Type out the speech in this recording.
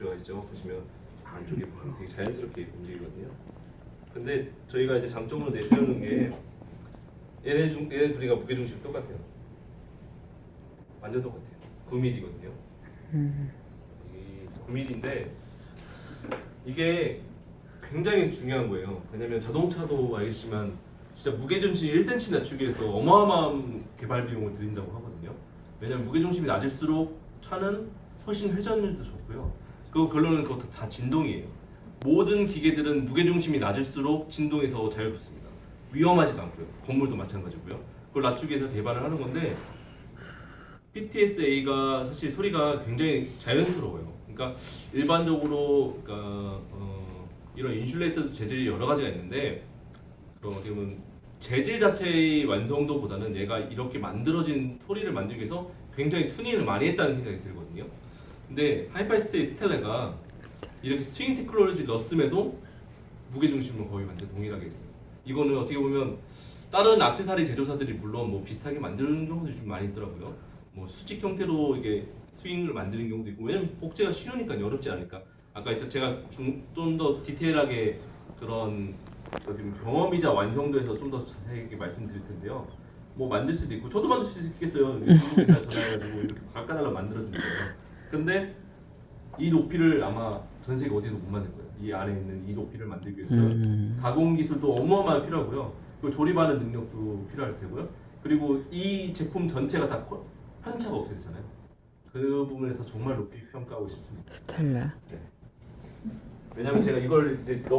들어가 있죠. 보시면 안쪽에 되게 자연스럽게 움직이거든요. 근데 저희가 이제 장점으로 내세우는 게 얘네 중 얘네 둘이가 무게 중심 똑같아요. 완전 똑같아요. 9mm거든요. 이 9mm인데 이게 굉장히 중요한 거예요. 왜냐면 자동차도 알겠지만 진짜 무게중심 1cm 낮추기 위해서 어마어마한 개발 비용을 들인다고 하거든요. 왜냐면 무게중심이 낮을수록 차는 훨씬 회전율도 좋고요. 그 결론은 그것도 다 진동이에요. 모든 기계들은 무게중심이 낮을수록 진동이 더 자유롭습니다. 위험하지도 않고요. 건물도 마찬가지고요. 그걸 낮추기 위해서 개발을 하는 건데 PTS-A가 사실 소리가 굉장히 자연스러워요. 그러니까 일반적으로 그러니까 어, 이런 인슐레이터 재질이 여러 가지가 있는데 그런 어떻게 보면 재질 자체의 완성도보다는 얘가 이렇게 만들어진 소리를 만들기 위해서 굉장히 튜닝을 많이 했다는 생각이 들거든요. 근데 하이파이스테이 스텔레가 이렇게 스윙 테크놀로지 넣었음에도 무게 중심은 거의 완전 동일하게 있어요. 이거는 어떻게 보면 다른 액세서리 제조사들이 물론 뭐 비슷하게 만드는 경우도 좀 많이 있더라고요. 뭐 수직 형태로 이게 스윙을 만드는 경우도 있고 왜냐면 복제가 쉬우니까 어렵지 않으니까 아까 제가 좀 더 디테일하게 그런 경험이자 완성도에서 좀 더 자세하게 말씀드릴 텐데요. 뭐 만들 수도 있고 저도 만들 수 있겠어요. 중국에서 전화해가지고 이렇게 깎아달라 만들어주는 거예요. 근데 이 높이를 아마 전 세계 어디도 못 만들 거예요. 이 안에 있는 이 높이를 만들기 위해서는 음. 가공 기술도 어마어마하게 필요하고요. 그리고 조립하는 능력도 필요할 테고요. 그리고 이 제품 전체가 다 코- 편차가 없어야 되잖아요. 그 부분에서 정말 높이 평가하고 싶습니다. 스텔라. 왜냐면 제가 이걸 이제 넣